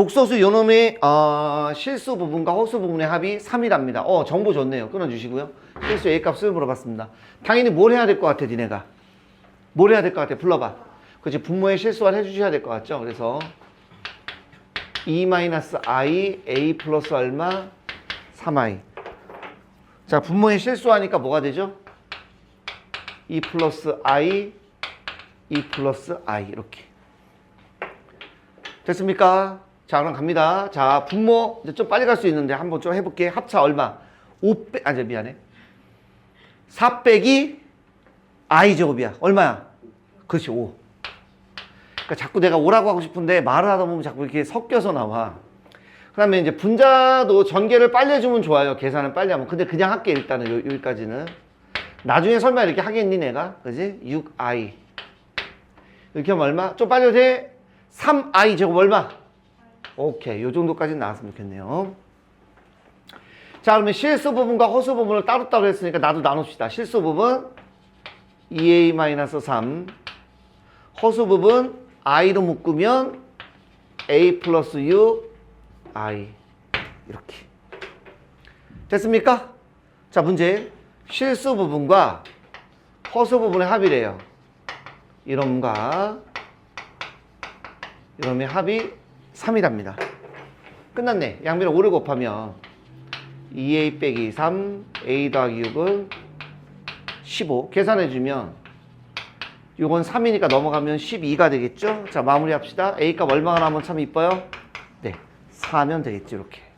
복소수 요놈의 어, 실수 부분과 허수 부분의 합이 3이랍니다. 어, 정보 좋네요. 끊어주시고요. 실수 A 값을 물어봤습니다. 당연히 뭘 해야 될 것 같아, 니네가? 뭘 해야 될 것 같아? 불러봐. 그치, 분모의 실수를 해주셔야 될 것 같죠? 그래서 E-i A 플러스 얼마? 3i. 자, 분모의 실수하니까 뭐가 되죠? E 플러스 i, E 플러스 i 이렇게. 됐습니까? 자, 그럼 갑니다. 자, 분모 이제 좀 빨리 갈 수 있는데 한번 좀 해볼게. 합차 얼마? 5 빼, 아, 저 미안해. 4 빼기 i 제곱이야. 얼마야? 그렇지, 5. 그러니까 자꾸 내가 5라고 하고 싶은데 말을 하다 보면 자꾸 이렇게 섞여서 나와. 그 다음에 이제 분자도 전개를 빨리 해주면 좋아요. 계산을 빨리 하면. 근데 그냥 할게, 일단은 요, 여기까지는. 나중에 설마 이렇게 하겠니, 내가? 그지? 6i. 이렇게 하면 얼마? 좀 빨리 돼? 3i 제곱 얼마? 오케이. 요 정도까지 나왔으면 좋겠네요. 자, 그러면 실수 부분과 허수 부분을 따로따로 했으니까 나도 나눕시다. 실수 부분 2a-3. 허수 부분 i로 묶으면 a 플러스 u i. 이렇게. 됐습니까? 자, 문제. 실수 부분과 허수 부분의 합이래요. 이놈과 이놈의 합이 3이랍니다. 끝났네. 양변을 5를 곱하면 2a 빼기 3, a 더하기 6은 15. 계산해주면 이건 3이니까 넘어가면 12가 되겠죠? 자, 마무리합시다. a 값 얼마가 나오면 참 이뻐요? 네, 4면 되겠죠, 이렇게.